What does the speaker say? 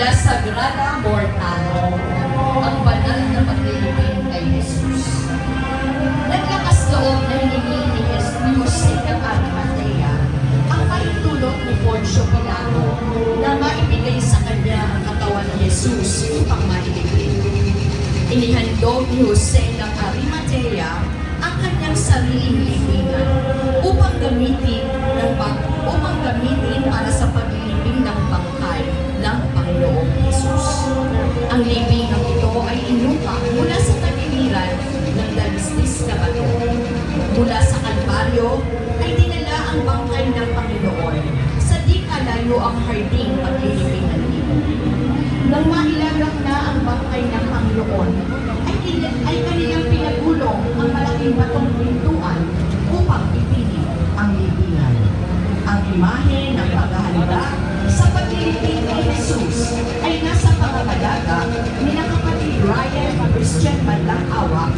La Sagrada Mortalo, ang banal na paglilipin kay Jesus. Naglakas loob na hiningi ni Jose Capar Matea ang paintulot ni Poncio Pilato na maibigay sa kanya ang katawan ni Jesus upang mailipin. Inihandog ni Jose Capar Matea ang kanyang sariling libingan Ang libingang ito ay inupa mula sa tagiliran ng dalistis na bato. Mula sa Kalbaryo ay dinala ang bangkay ng Panginoon sa di kalayo ang harding paglilibing ng libong. Nang mailagak na ang bangkay ng Panginoon, ay, ay kanilang pinagulong ang malaking batong pintuan upang ipilit ang libingan. Ang imahe ng paghahanda sa paglilibing kay Jesus Bandang Awa